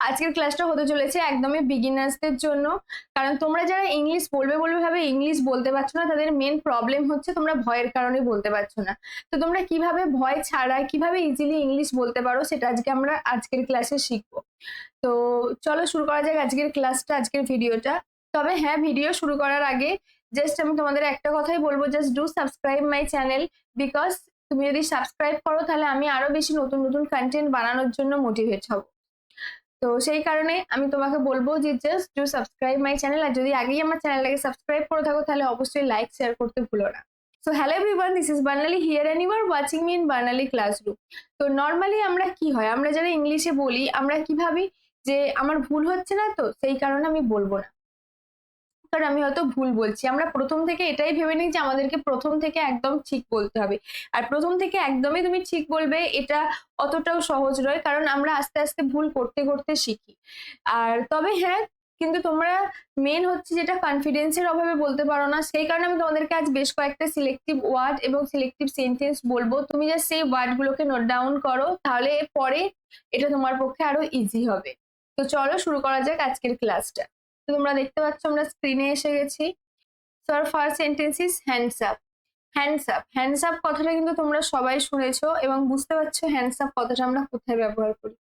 আজকের ক্লাসটা হতে চলেছে একদমই বিগিনার্সদের জন্য। কারণ তোমরা যারা ইংলিশ বলবে বলবে ভাবে ইংলিশ বলতে পারছ না, তাদের মেন প্রবলেম হচ্ছে তোমরা ভয়ের কারণে বলতে পারছ না। তো তোমরা কীভাবে ভয় ছাড়া, কীভাবে ইজিলি ইংলিশ বলতে পারো সেটা আজকে আমরা আজকের ক্লাসে শিখব। তো চলো শুরু করা যাক আজকের ক্লাসটা আজকের ভিডিওটা তবে হ্যাঁ ভিডিও শুরু করার আগে জাস্ট আমি তোমাদের একটা কথাই বলব just do subscribe my channel because তুমি যদি সাবস্ক্রাইব করো তাহলে আমি আরও বেশি নতুন নতুন কন্টেন্ট বানানোর জন্য মোটিভেট হব। তো সেই কারণে আমি তোমাকে বলব যে just do subscribe my channel আর যদি আগেই আমার চ্যানেলটাকে সাবস্ক্রাইব করে থাকো, তাহলে অবশ্যই লাইক শেয়ার করতে ভুলো না। So hello everyone this is Barnali here and you're watching me in Barnali classroom তো নর্মালি আমরা কি হয়? আমরা যারা ইংলিশে বলি, আমরা কি ভাবি? যে আমার ভুল হচ্ছে না তো, সেই কারণে আমি বলব না। কারণ আমি হয়তো ভুল বলছি। আমরা প্রথম থেকে এটাই ভেবে নিই যে আমাদেরকে প্রথম থেকে একদম ঠিক বলতে হবে। আর প্রথম থেকে একদমই তুমি ঠিক বলবে, এটা অতটাও সহজ নয়, কারণ আমরা আস্তে আস্তে ভুল করতে করতে শিখি। আর তবে হ্যাঁ কিন্তু তোমরা মেন হচ্ছে যেটা কনফিডেন্সের অভাবে বলতে পারো না, সেই কারণে আমি তোমাদেরকে আজ বেশ কয়েকটা সিলেক্টিভ ওয়ার্ড এবং সিলেক্টিভ সেন্টেন্স বলব। তুমি জাস্ট সেই ওয়ার্ডগুলোকে নোট ডাউন করো, তাহলে পরে এটা তোমার পক্ষে আরও ইজি হবে। তো চলো শুরু করা যাক আজকের ক্লাসটা তো তোমরা দেখতে পাচ্ছ আমরা স্ক্রিনে এসে গেছি। So our first sentence is hands up hands up hands up কথাটা কিন্তু তোমরা সবাই শুনেছো এবং বুঝতে পারছ হ্যান্ডস আপ কথাটা আমরা কোথায় ব্যবহার করি।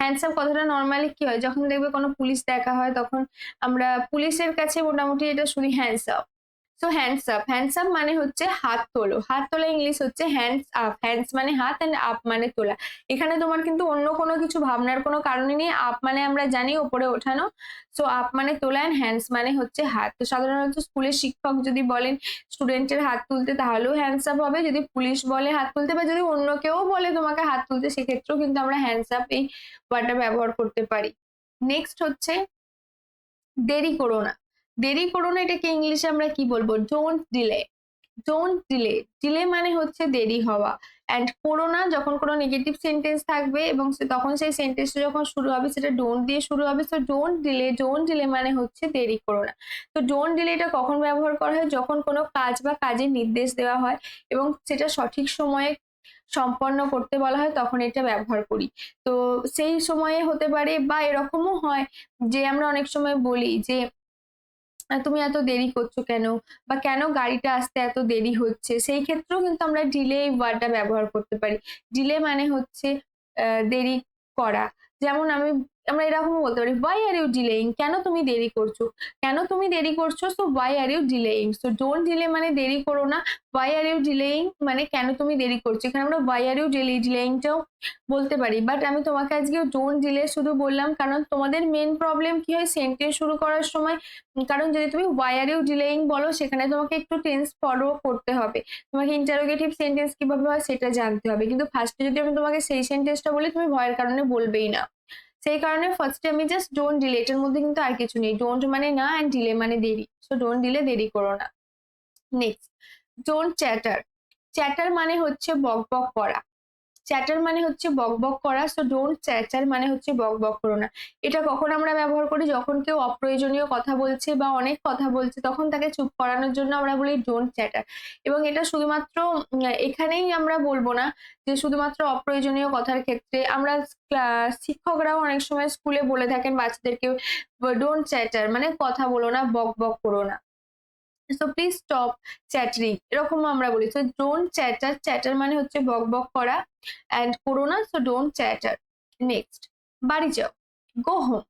হ্যান্ডস আপ কথাটা নর্মালি কি হয়? যখন দেখবে কোনো পুলিশ দেখা হয়, তখন আমরা পুলিশের কাছে মোটামুটি এটা শুনি hands up so hands up hands up মানে হচ্ছে হাত তোলো। হাত তোলা ইংলিশ হচ্ছে হ্যান্ডস আপ হ্যান্ডস মানে হাত অ্যান্ড আপ মানে তোলা। এখানে তোমার কিন্তু অন্য কোনো কিছু ভাবনার কোনো কারণে নেই। আপ মানে আমরা জানি ওপরে ওঠানো। সো আপ মানে তোলা অ্যান্ড হ্যান্ডস মানে হচ্ছে হাত। তো সাধারণত স্কুলের শিক্ষক যদি বলেন স্টুডেন্টের হাত তুলতে, তাহলেও হ্যান্ডস আপ হবে। যদি পুলিশ বলে হাত তুলতে বা যদি অন্য কেউ বলে তোমাকে হাত তুলতে, সেক্ষেত্রেও কিন্তু আমরা হ্যান্ডস আপ এই ওয়ার্ডটা ব্যবহার করতে পারি। নেক্সট হচ্ছে দেরি করো না। দেরি করো না এটাকে ইংলিশে আমরা কি বলব? Don't delay don't delay delay মানে হচ্ছে দেরি হওয়া। অ্যান্ড করো না, যখন কোনো নেগেটিভ সেন্টেন্স থাকবে এবং সে- তখন সেই সেন্টেন্সটা যখন শুরু হবে, সেটা ডোন্ট দিয়ে শুরু হবে so don't delay don't delay মানে হচ্ছে দেরি করো না। তো ডোন্ট ডিলে এটা কখন ব্যবহার করা হয়? যখন কোনো কাজ বা কাজের নির্দেশ দেওয়া হয় এবং সেটা সঠিক সময়ে সম্পন্ন করতে বলা হয়, তখন এটা ব্যবহার করি। তো সেই সময়ে হতে পারে বা এরকমও হয় যে আমরা অনেক সময় বলি যে তুমি এত দেরি করছ কেন? বা কেন গাড়িটা আসতে এত দেরি হচ্ছে? সেই ক্ষেত্রেও কিন্তু আমরা ডিলে এই ওয়ার্ডটা ব্যবহার করতে পারি। ডিলে মানে হচ্ছে দেরি করা। যেমন আমি আমরা এরকম বলতে পারি ওয়াই আর ইউ ডিলেইং কেন তুমি দেরি করছ? কেন তুমি দেরি করছ? So why are you delaying so don't delay মানে দেরি করো না। ওয়াই আর ইউ ডিলেইং মানে কেন তুমি দেরি করছ? এখানে আমরা ওয়াই আর ইউ ডিলে ডিলেইংটাও বলতে পারি। বাট আমি তোমাকে আজকে ডোন্ট ডিলে শুধু বললাম, কারণ তোমাদের মেন প্রবলেম কি হয়? সেন্টেন্স শুরু করার সময়। কারণ যদি তুমি ওয়াই আর ইউ ডিলেইং বলো, সেখানে তোমাকে একটু টেন্স ফলো করতে হবে। তোমাকে ইন্টারোগেটিভ সেন্টেন্স কীভাবে হয়, সেটা জানতে হবে। কিন্তু ফার্স্টে যদি আমি তোমাকে সেই সেন্টেন্সটা বলি, তুমি ভয়ের কারণে বলবেই না। সেই কারণে ফার্স্টে আমি জাস্ট ডোন্ট ডিলে এটার মধ্যে কিন্তু আর কিছু নেই। ডোন্ট মানে না অ্যান্ড ডিলে মানে দেরি। সো ডোন্ট ডিলে দেরি করো না। নেক্সট ডোন্ট চ্যাটার চ্যাটার মানে হচ্ছে বক বক করা। চ্যাটার মানে হচ্ছে বক বক করা সো ডোন্ট চ্যাটার মানে হচ্ছে বক বক করো না। এটা কখন আমরা ব্যবহার করি? যখন কেউ অপ্রয়োজনীয় কথা বলছে বা অনেক কথা বলছে, তখন তাকে চুপ করানোর জন্য আমরা বলি ডোন্ট চ্যাটার এবং এটা শুধুমাত্র এখানেই আমরা বলব না যে শুধুমাত্র অপ্রয়োজনীয় কথার ক্ষেত্রে। আমরা শিক্ষকরাও অনেক সময় স্কুলে বলে থাকেন বাচ্চাদেরকে ডোন্ট চ্যাটার মানে কথা বলো না, বক বক করো না। সো প্লিজ স্টপ চ্যাটারিং এরকম আমরা বলি সো ডোন্ট চ্যাটার চ্যাটার মানে হচ্ছে বক বক করা অ্যান্ড করো না সো ডোন্ট চ্যাটার নেক্সট বাড়ি যাও go home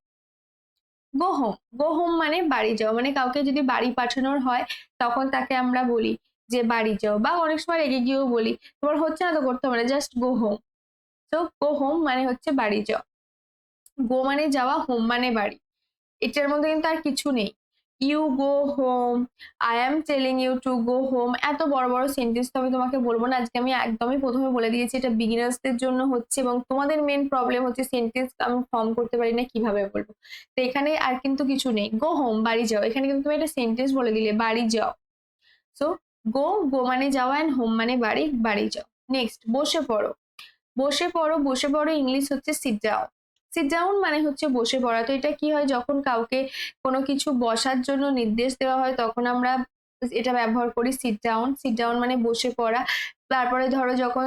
go home go home মানে বাড়ি যাও মানে কাউকে যদি বাড়ি পাঠানোর হয়, তখন তাকে আমরা বলি যে বাড়ি যাও বা অনেক সময় রেগে গিয়েও বলি, তোমার হচ্ছে না তো করতে না জাস্ট গো হোম তো গো হোম মানে হচ্ছে বাড়ি যাও গো মানে যাওয়া হোম মানে বাড়ি। এটার মধ্যে কিন্তু আর কিছু নেই। You go home I am telling you to go home এত বড় বড় সেন্টেন্স তো আমি তোমাকে বলব না। আজকে আমি একদমই প্রথমে বলে দিয়েছি, এটা বিগিনার্সদের জন্য হচ্ছে এবং তোমাদের মেন প্রবলেম হচ্ছে সেন্টেন্স আমি ফর্ম করতে পারি না, কীভাবে বলব? তো এখানে আর কিন্তু কিছু নেই। গো হোম বাড়ি যাও। এখানে কিন্তু তুমি একটা সেন্টেন্স বলে দিলে, বাড়ি যাও। সো গো গো মানে যাওয়া অ্যান্ড হোম মানে বাড়ি বাড়ি যাও। নেক্সট বসে পড়ো। বসে পড়ো বসে পড়ো ইংলিশ হচ্ছে সিট ডাউন সিট ডাউন মানে হচ্ছে বসে পড়া। তো এটা কি হয়, যখন কাউকে কোনো কিছু বসার জন্য নির্দেশ দেওয়া হয়, তখন আমরা এটা ব্যবহার করি সিট ডাউন সিট ডাউন মানে বসে পড়া। তারপরে ধরো যখন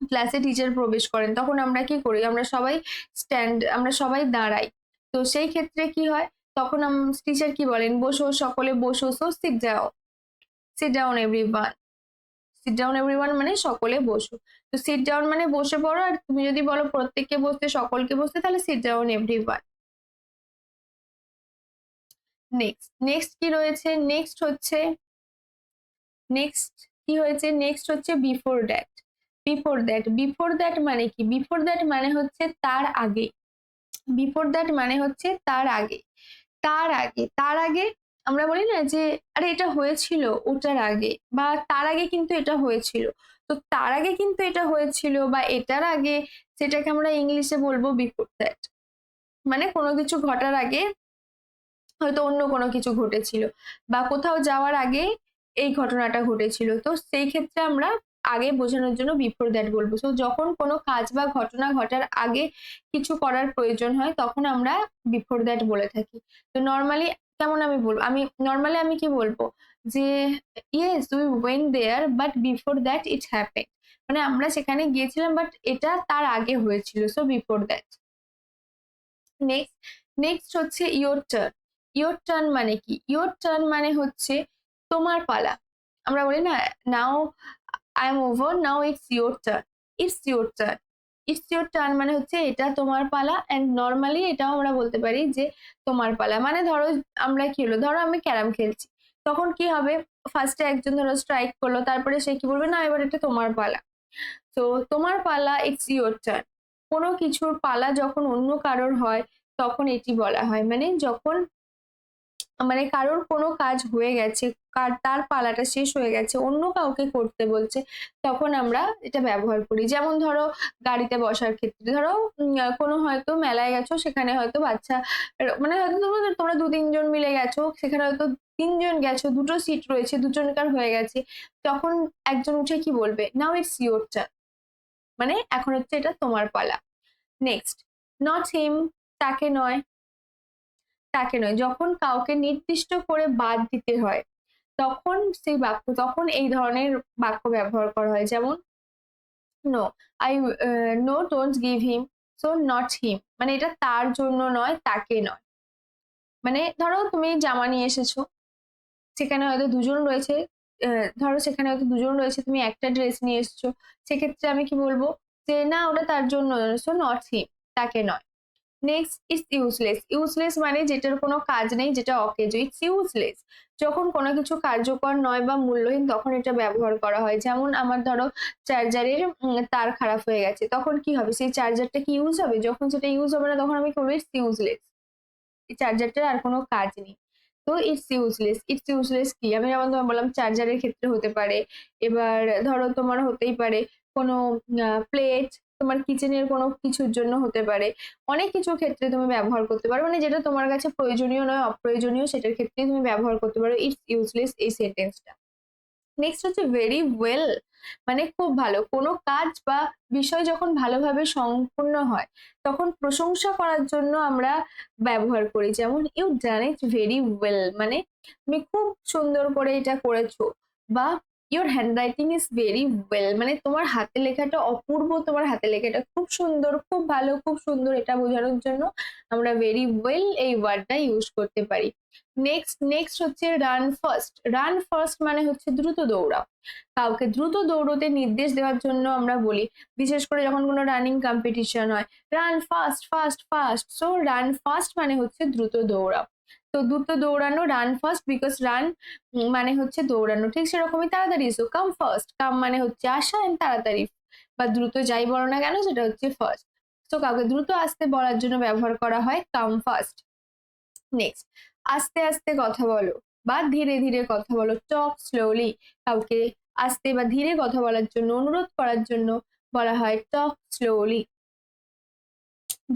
ক্লাসে টিচার প্রবেশ করেন, তখন আমরা কি করি, আমরা সবাই স্ট্যান্ড আমরা সবাই দাঁড়াই। তো সেই ক্ষেত্রে কি হয়, তখন টিচার কি বলেন, বসো, সকলে বসো। সো সিট যাও sit down everyone sit down everyone মানে সকলে বসো। তো সিট ডাউন মানে বসে পড়ো আর তুমি যদি বলো প্রত্যেককে বসতে, সকলকে বসতে, তাহলে sit down everyone next next কি রয়েছে? নেক্সট হচ্ছে নেক্সট কি হয়েছে? নেক্সট হচ্ছে before that before that before that মানে কি? বিফোর দ্যাট মানে হচ্ছে তার আগে। বিফোর দ্যাট মানে হচ্ছে তার আগে। তার আগে তার আগে আমরা বলি না যে, আরে, এটা হয়েছিল ওটার আগে বা তার আগে কিন্তু এটা হয়েছিল। তো তার আগে কিন্তু এটা হয়েছিল বা এটার আগে সেটাকে আমরা ইংলিশে বলব বিফোর দ্যাট মানে কোনো কিছু ঘটার আগে হয়তো অন্য কোনো কিছু ঘটেছিল বা কোথাও যাওয়ার আগে এই ঘটনাটা ঘটেছিল। তো সেই ক্ষেত্রে আমরা আগে বোঝানোর জন্য বিফোর দ্যাট বলব। তো যখন কোনো কাজ বা ঘটনা ঘটার আগে কিছু করার প্রয়োজন হয়, তখন আমরা বিফোর দ্যাট বলে থাকি। তো নর্মালি কেমন আমি বলব? আমি নর্মালি আমি কি বলব? যে yes we went there but before that it happen মানে আমরা সেখানে গিয়েছিলাম বাট এটা তার আগে হয়েছিল so before that next next হচ্ছে ইয়োর টার্ন ইয়োর টার্ন মানে কি? ইয়োর টার্ন মানে হচ্ছে তোমার পালা। আমরা বলি না now I am over now it's your turn it's your turn it's turn মানে হচ্ছে এটা তোমার পালা অ্যান্ড নর্মালি এটাও আমরা বলতে পারি যে তোমার পালা। মানে ধরো আমরা কি হলো? ধরো আমি ক্যারাম খেলছি। তখন কি হবে? ফার্স্টে একজন ধরো স্ট্রাইক করল, তারপরে সে কি বলবে? না, এবার এটা তোমার পালা। তো তোমার পালা ইটস ইয়োর টার্ন কোনো কিছুর পালা যখন অন্য কারোর হয়, তখন এটি বলা হয়। মানে যখন মানে কারোর কোনো কাজ হয়ে গেছে, কার, তার পালাটা শেষ হয়ে গেছে, অন্য কাউকে করতে বলছে, তখন আমরা এটা ব্যবহার করি। যেমন ধরো গাড়িতে বসার ক্ষেত্রে, ধরো কোনো হয়তো মেলায় গেছো, সেখানে হয়তো বাচ্চা মানে হয়তো তোমরা দু তিনজন মিলে গেছো, সেখানে হয়তো তিনজন গেছো, দুটো সিট রয়েছে, দুজনকার হয়ে গেছে, তখন একজন উঠে কি বলবে? নাও ইটস ইয়োর টার্ন মানে এখন হচ্ছে এটা তোমার পালা। নেক্সট নট হিম তাকে নয় তাকে নয়, যখন কাউকে নির্দিষ্ট করে বাদ দিতে হয়, তখন সেই বাক্য, তখন এই ধরনের বাক্য ব্যবহার করা হয়। যেমন no I know don't give him so not him মানে এটা তার জন্য নয়, তাকে নয়। মানে ধরো তুমি জামা নিয়ে এসেছ, সেখানে হয়তো দুজন রয়েছে ধরো সেখানে হয়তো দুজন রয়েছে, তুমি একটা ড্রেস নিয়ে এসছো, সেক্ষেত্রে আমি কি বলব যে, না, ওটা তার জন্য সো নট হিম তাকে নয়। নেক্সট ইটস ইউজলেস ইউজলেস মানে যেটার কোনো কাজ নেই, যেটা অকেজ ইটস ইউজলেস যখন কোনো কিছু কার্যকর নয় বা মূল্যহীন, তখন এটা ব্যবহার করা হয়। যেমন আমার ধরো চার্জারের তার খারাপ হয়ে গেছে, তখন কি হবে? সেই চার্জারটা কি ইউজ হবে? যখন সেটা ইউজ হবে না, তখন আমি বলব ইটস ইউজলেস এই চার্জারটার আর কোনো কাজ নেই। তো ইটস ইউজলেস ইটস ইউজলেস কি? আমি যেমন তোমার বললাম, চার্জারের ক্ষেত্রে হতে পারে। এবার ধরো তোমার হতেই পারে কোনো প্লেট তোমার কিচেনের কোনো কিছুর জন্য হতে পারে। অনেক কিছু ক্ষেত্রে তুমি ব্যবহার করতে পারো। মানে যেটা তোমার কাছে প্রয়োজনীয় নয়, অপ্রয়োজনীয়, সেটার ক্ষেত্রে তুমি ব্যবহার করতে পারো। ইটস ইউজলেস এই সেন্টেন্সটা নেক্সট হচ্ছে ভেরি ওয়েল মানে খুব ভালো। কোনো কাজ বা বিষয় যখন ভালোভাবে সম্পূর্ণ হয়, তখন প্রশংসা করার জন্য আমরা ব্যবহার করি। যেমন you done it very well মানে তুমি খুব সুন্দর করে এটা করেছ। বা your handwriting is very well মানে তোমার হাতে লেখাটা অপূর্ব, তোমার হাতে লেখাটা খুব সুন্দর, খুব ভালো, খুব সুন্দর। এটা বোঝানোর জন্য আমরা ভেরি ওয়েল এই ওয়ার্ডটা ইউজ করতে পারি। নেক্সট নেক্সট হচ্ছে রান ফার্স্ট রান ফার্স্ট মানে হচ্ছে দ্রুত দৌড়াও। কাউকে দ্রুত দৌড়তে নির্দেশ দেওয়ার জন্য আমরা বলি, বিশেষ করে যখন কোনো রানিং কম্পিটিশন হয় run fast fast fast so run fast মানে হচ্ছে দ্রুত দৌড়াও। তো দ্রুত দৌড়ানো রান ফার্স্ট বিকজ রান মানে হচ্ছে দৌড়ানো। ঠিক সেরকমই তাড়াতাড়ি সো কাম ফার্স্ট কাম মানে হচ্ছে আসা এন্ড তাড়াতাড়ি। বা দ্রুত যাই বলো না কেন, সেটা হচ্ছে ফার্স্ট তো কাউকে দ্রুত আসতে বলার জন্য ব্যবহার করা হয় কাম ফার্স্ট নেক্সট আস্তে আস্তে কথা বলো বা ধীরে ধীরে কথা বলো। টক স্লোলি কাউকে আস্তে বা ধীরে কথা বলার জন্য, অনুরোধ করার জন্য বলা হয় talk slowly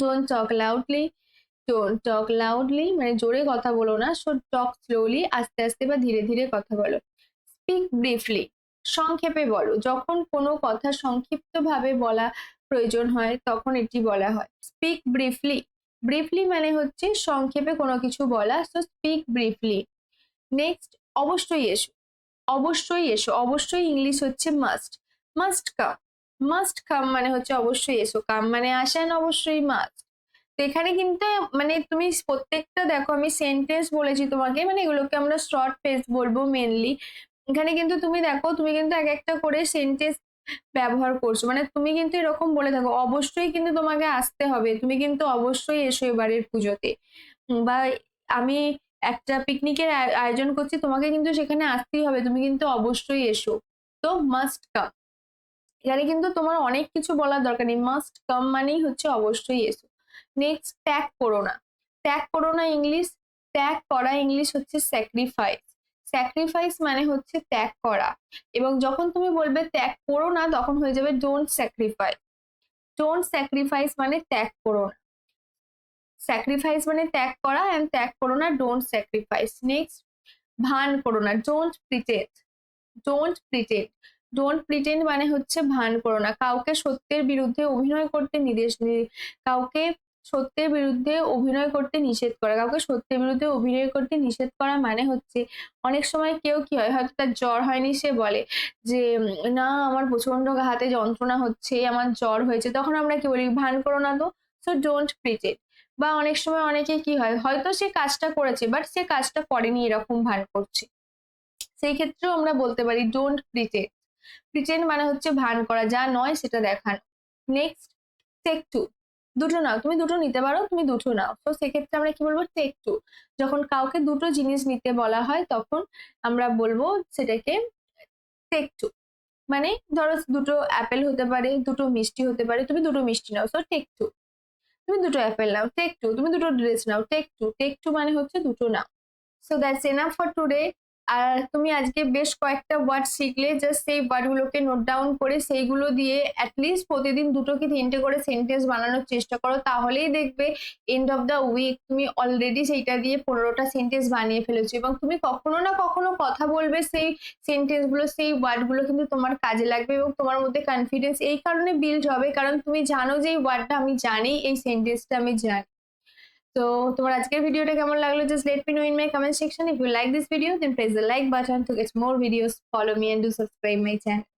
don't talk loudly talk loudly মানে জোরে কথা বলো না সো টক স্লোলি আস্তে আস্তে বা ধীরে ধীরে কথা বলো। স্পিক ব্রিফলি সংক্ষেপে বলো। যখন কোনো কথা সংক্ষিপ্তভাবে বলা প্রয়োজন হয়, তখন এটি বলা হয়। স্পিক ব্রিফলি ব্রিফলি মানে হচ্ছে সংক্ষেপে কোনো কিছু বলা সো স্পিক ব্রিফলি নেক্সট অবশ্যই এসো অবশ্যই এসো, অবশ্যই ইংলিশ হচ্ছে must must come must come মানে হচ্ছে অবশ্যই এসো। কাম মানে আসেন, অবশ্যই মাস্ট এখানে কিন্তু মানে তুমি প্রত্যেকটা, দেখো আমি সেন্টেন্স বলেছি তোমাকে মানে এগুলোকে আমরা শর্ট ফেস বলব মেনলি এখানে কিন্তু তুমি দেখো, তুমি কিন্তু এক একটা করে সেন্টেন্স ব্যবহার করছ। মানে তুমি কিন্তু এরকম বলে থাকো, অবশ্যই কিন্তু তোমাকে আসতে হবে। তুমি কিন্তু অবশ্যই এসো এবারের পুজোতে। বা আমি একটা পিকনিকের আয়োজন করছি, তোমাকে কিন্তু সেখানে আসতেই হবে। তুমি কিন্তু অবশ্যই এসো। তো মাস্ট কাম এখানে কিন্তু তোমার অনেক কিছু বলার দরকার নেই। মাস্ট কাম মানেই হচ্ছে অবশ্যই এসো। নেক্সট ত্যাগ করো না ত্যাগ করো না ইংলিশ ত্যাগ করা ইংলিশ হচ্ছে স্যাক্রিফাইস স্যাক্রিফাইস মানে হচ্ছে ত্যাগ করা। এবং যখন তুমি বলবে ত্যাগ করো না, তখন হয়ে যাবে ডোন্ট স্যাক্রিফাইস ডোন্ট স্যাক্রিফাইস মানে ত্যাগ করো না। স্যাক্রিফাইস মানে ত্যাগ করা অ্যান্ড ত্যাগ করো না ডোন্ট স্যাক্রিফাইস নেক্সট ভান করো না don't pretend don't pretend don't pretend মানে হচ্ছে ভান করো না। কাউকে সত্যের বিরুদ্ধে অভিনয় করতে নির্দেশ কাউকে সত্যের বিরুদ্ধে অভিনয় করতে নিষেধ করা। কাউকে সত্যের বিরুদ্ধে অভিনয় করতে নিষেধ করা মানে হচ্ছে অনেক সময় কেউ কি হয়, হয়তো তার জ্বর হয়নি সে বলে যে, না, আমার প্রচণ্ড হাতে যন্ত্রণা হচ্ছে, আমার জ্বর হয়েছে। তখন আমরা কি বলি, ভান করো না তো সো ডোন্ট প্রিটেন্ড বা অনেক সময় অনেকে কি হয়, হয়তো সে কাজটা করেছে বাট সে কাজটা করেনি এরকম ভান করছে। সেই ক্ষেত্রেও আমরা বলতে পারি ডোন্ট প্রিটেন্ড প্রিটেন্ড মানে হচ্ছে ভান করা, যা নয় সেটা দেখানো। নেক্সট টেক টু দুটো নাও, তুমি দুটো নিতে পারো, তুমি দুটো নাও। তো সেক্ষেত্রে আমরা কি বলব? টেক টু যখন কাউকে দুটো জিনিস নিতে বলা হয়, তখন আমরা বলব সেটাকে টেক টু মানে ধরো দুটো অ্যাপেল হতে পারে, দুটো মিষ্টি হতে পারে, তুমি দুটো মিষ্টি নাও সো টেক টু তুমি দুটো অ্যাপেল নাও টেক টু তুমি দুটো ড্রেস নাও টেক টু টেক টু মানে হচ্ছে দুটো নাও। So that's enough for today আর তুমি আজকে বেশ কয়েকটা ওয়ার্ড শিখলে জাস্ট সেই ওয়ার্ডগুলোকে নোট ডাউন করে সেইগুলো দিয়ে অ্যাটলিস্ট প্রতিদিন দুটো কি তিনটে করে সেন্টেন্স বানানোর চেষ্টা করো, তাহলেই দেখবে এন্ড অফ দ্য উইক তুমি অলরেডি সেইটা দিয়ে পনেরোটা সেন্টেন্স বানিয়ে ফেলেছো এবং তুমি কখনো না কখনো কথা বলবে সেই সেন্টেন্সগুলো সেই ওয়ার্ডগুলো কিন্তু তোমার কাজে লাগবে এবং তোমার মধ্যে কনফিডেন্স এই কারণে বিল্ড হবে, কারণ তুমি জানো যে এই ওয়ার্ডটা আমি জানি, এই সেন্টেন্সটা আমি জানি। তো তোমার আজকের ভিডিওটা কেমন লাগল? Just let me know in my comment section if you like this video then press the like button to get more videos follow me and do subscribe my channel